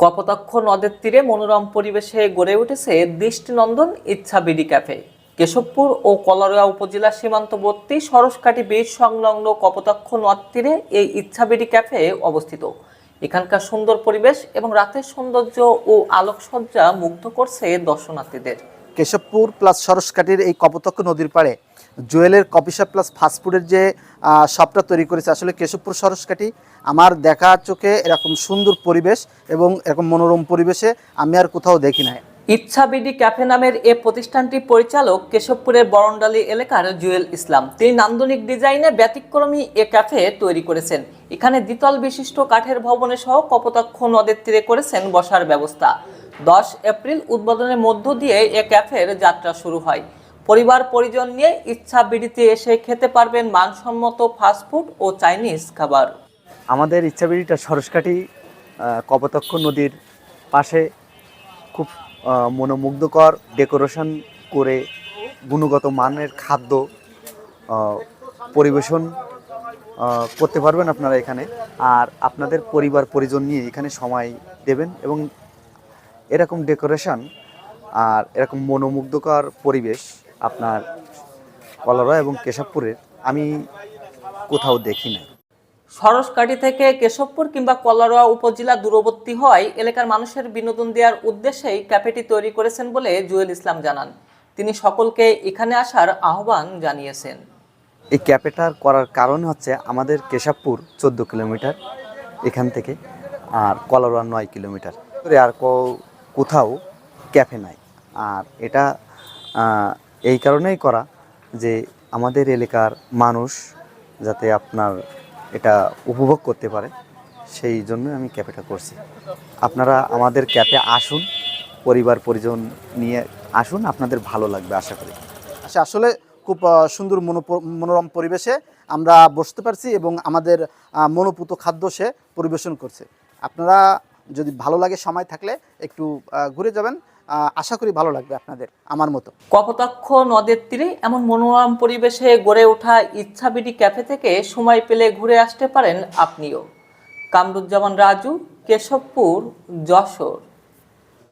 কপোতাক্ষ নদের তীরে মনোরম পরিবেশে গড়ে উঠেছে দৃষ্টিনন্দন ইচ্ছা ইচ্ছাবিডি ক্যাফে। কেশবপুর ও কলারোয়া উপজেলা সীমান্তবর্তী সরসকাটি বীর সংলগ্ন কপোতাক্ষ নদ তীরে এই ইচ্ছা ইচ্ছাবিডি ক্যাফে অবস্থিত। এখানকার সুন্দর পরিবেশ এবং রাতের সৌন্দর্য ও আলোকসজ্জা মুগ্ধ করছে দর্শনার্থীদের। কেশবপুর প্লাস সরসকাটির এই কপোতক্ষ নদীর পাড়ে। জুয়েলের কফি শপ প্লাস ফাস্টফুডের যে শপটা তৈরি করেছে, আসলে কেশবপুর সরসকাটি। আমার দেখা চোখে এরকম সুন্দর পরিবেশ এবং এরকম মনোরম পরিবেশে আমি আর কোথাও দেখি নাই। ইচ্ছাবিডি ক্যাফে নামের এ প্রতিষ্ঠানটির পরিচালক কেশবপুরের বরণডালি এলাকার জুয়েল ইসলাম। তিনি নান্দনিক ডিজাইনে ব্যতিক্রমী এ ক্যাফে তৈরি করেছেন। এখানে দ্বিতল বিশিষ্ট কাঠের ভবনে সহ কপোতাক্ষ নদের তীরে করেছেন বসার ব্যবস্থা। দশ এপ্রিল উদ্বোধনের মধ্য দিয়ে এ ক্যাফের যাত্রা শুরু হয়। পরিবার পরিজন নিয়ে ইচ্ছা বিডিতে এসে খেতে পারবেন মানসম্মত ফাস্টফুড ও চাইনিজ খাবার। আমাদের ইচ্ছাবিড়িটা সরসকাঠি আহ, কপোতাক্ষ নদীর পাশে খুব মনোমুগ্ধকর ডেকোরেশন করে গুণগত মানের খাদ্য পরিবেশন করতে পারবেন আপনারা এখানে। আর আপনাদের পরিবার পরিজন নিয়ে এখানে সময় দেবেন এবং এরকম ডেকোরেশন আর এরকম মনোমুগ্ধকর পরিবেশ আপনার কলরা এবং কেশবপুরের আমি কোথাও দেখি না। সরসকাঠি থেকে কেশবপুর কিংবা কলারোয়া উপজেলা দূরবর্তী হওয়ায় এলাকার মানুষের বিনোদন দেওয়ার উদ্দেশ্যেই ক্যাফেটি তৈরি করেছেন বলে জুয়েল ইসলাম জানান। তিনি সকলকে এখানে আসার আহ্বান জানিয়েছেন। এই ক্যাফেটার করার কারণ হচ্ছে আমাদের কেশবপুর চোদ্দ কিলোমিটার এখান থেকে আর কলারোয়া নয় কিলোমিটার। আর কো- কোথাও ক্যাফে নাই। আর এটা এই কারণেই করা যে আমাদের এলাকার মানুষ যাতে আপনার এটা উপভোগ করতে পারে, সেই জন্য আমি ক্যাফেটা করছি। আপনারা আমাদের ক্যাফে আসুন, পরিবার, পরিজন নিয়ে আসুন, আপনাদের ভালো লাগবে, আশা করি। আচ্ছা আসলে খুব সুন্দর মনোরম পরিবেশে আমরা বসতে পারছি এবং আমাদের মনোপুত খাদ্য সে পরিবেশন করছে। আপনারা যদি ভালো লাগে সময় থাকলে একটু ঘুরে যাবেন। আশা করি ভালো লাগবে আপনাদের, আমার মতো। কপোতাক্ষ নদের তীরে এমন মনোরম পরিবেশে গড়ে ওঠা ইচ্ছাবিডি ক্যাফে থেকে সময় পেলে ঘুরে আসতে পারেন আপনিও। কামরুজ্জামান রাজু, কেশবপুর, যশোর।